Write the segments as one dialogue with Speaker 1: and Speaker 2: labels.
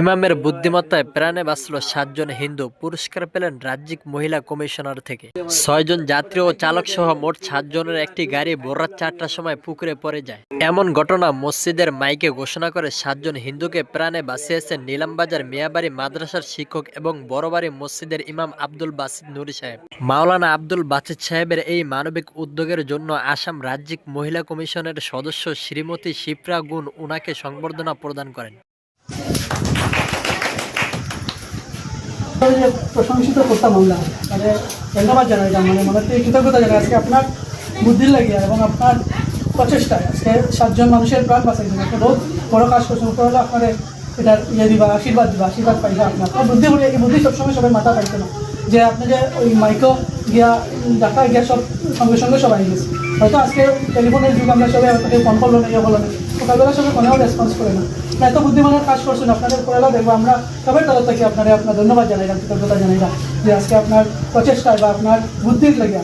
Speaker 1: ইমামের বুদ্ধিমত্তায় প্রাণে বাঁচল সাতজন হিন্দু। পুরস্কার পেলেন রাজ্যিক মহিলা কমিশনার থেকে। ছয়জন যাত্রী ও চালক সহ মোট সাতজনের একটি গাড়ি ভোররাত চারটার সময় পুকুরে পড়ে যায়। এমন ঘটনা মসজিদের মাইকে ঘোষণা করে সাতজন হিন্দুকে প্রাণে বাঁচিয়েছেন নিলামবাজার মিয়াবাড়ি মাদ্রাসার শিক্ষক এবং বড়বাড়ি মসজিদের ইমাম আব্দুল বাসিদ নুরি সাহেব। মাওলানা আব্দুল বাসিদ সাহেবের এই মানবিক উদ্যোগের জন্য আসাম রাজ্যিক মহিলা কমিশনের সদস্য শ্রীমতী শিপ্রা গুণ উনাকে সংবর্ধনা প্রদান করেন।
Speaker 2: প্রশংসিত করতাম আমরা মানে ধন্যবাদ জানাই যান মানে মনে কৃতজ্ঞতা জানাই। আজকে আপনার বুদ্ধির লাগিয়ে এবং আপনার প্রচেষ্টায় আজকে সাতজন মানুষের প্রাণ বাঁচাইছেন একটা বহুত বড় কাজ করছেন। উপরওয়ালা আপনার এটা ইয়ে দিবা, আশীর্বাদ দিবা, আশীর্বাদ পাইবা আপনার। আপনার বুদ্ধি বলে এই বুদ্ধি সবসময় সবাই মাথা পাইছে না। যে আপনি যে ওই মাইকও গিয়া ডাকা গিয়া সব সঙ্গে সঙ্গে সবাই গেছে হয়তো আজকে টেলিফোনের যুগ, আমরা সবাই হয়তো ফোন করল না ইয়ে হলো না সকালবেলা সবাই ফোনেও রেসপন্স করে না। এত বুদ্ধিমানের কাজ করছেন আপনাদের করেলা দেখব আমরা। সবাই তরফ থেকে আপনারা আপনার ধন্যবাদ জানাইলাম কৃতজ্ঞতা জানাইলাম যে আজকে আপনার প্রচেষ্টায় বা আপনার বুদ্ধির লেগে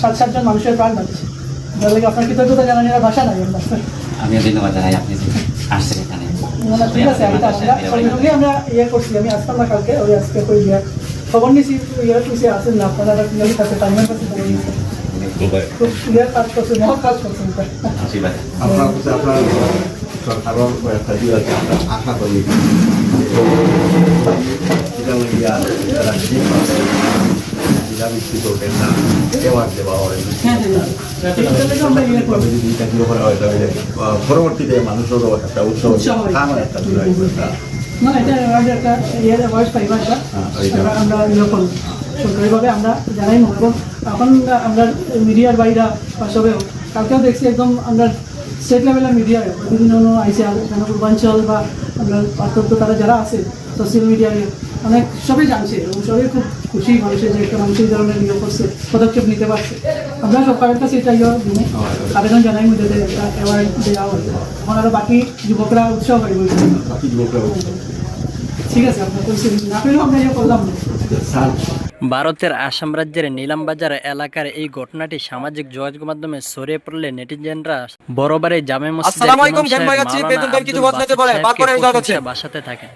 Speaker 2: সাত সাতজন মানুষের প্রাণ বাঁচছে। যার লেগে আপনার কৃতজ্ঞতা জানানোর ভাষা নাই আমরা।
Speaker 3: আমিও ধন্যবাদ জানাই আপনি আসছেন এখানে।
Speaker 2: ঠিক আছে আমি আমরা ইয়ে করছি আমি আসতাম না কালকে ওই আজকে কই দিয়া খবর নিছি ইয়ে আসেন না আপনারা কাছে টাইমের কাছে
Speaker 4: আপনার কাছে আপনার সরকারের আছে আমরা আশা করি। না দেওয়ার দেওয়া হয়
Speaker 2: হ্যাঁ ইয়ে
Speaker 4: পরবর্তীতে মানুষেরও একটা উৎসব
Speaker 2: উৎসাহ
Speaker 4: একটা দূর
Speaker 2: না এটা আমাদের একটা ইয়ে ভয়েস পাইবা এটা।
Speaker 4: হ্যাঁ।
Speaker 2: আমরা আমরা ইয়ে সরকারিভাবে আমরা জানাই না এবং এখন আমরা মিডিয়ার বাইরা বা সবেও কালকেও দেখছি একদম আমরা স্টেট লেভেলের মিডিয়ায় বিভিন্ন আইসি যেন পূর্বাঞ্চল বা আমরা পার্থক্য তারা যারা আছে সোশ্যাল মিডিয়ায় অনেক সবাই জানছে এবং সবাই খুব খুশি মানুষের যে একটা মানুষের ধরনের ইয়ে করছে পদক্ষেপ নিতে পারছে। আমরা সরকারের কাছে এটা ইয়ে দিনে আবেদন জানাই মধ্যে একটা অ্যাওয়ার্ড দেওয়া হবে। এখন আরও বাকি যুবকরা উৎসাহ পাইব। ঠিক আছে আপনার না পেলেও আমরা ইয়ে করলাম। না
Speaker 4: স্যার
Speaker 1: ভারতের আসাম রাজ্যের নীলামবাজার এলাকার এই ঘটনাটি সামাজিক যোগাযোগ মাধ্যমে ছড়িয়ে পড়লে নেটিজেনরা বড়বারে জামে মসজিদের
Speaker 5: আছে।
Speaker 1: বাসাতে থাকেন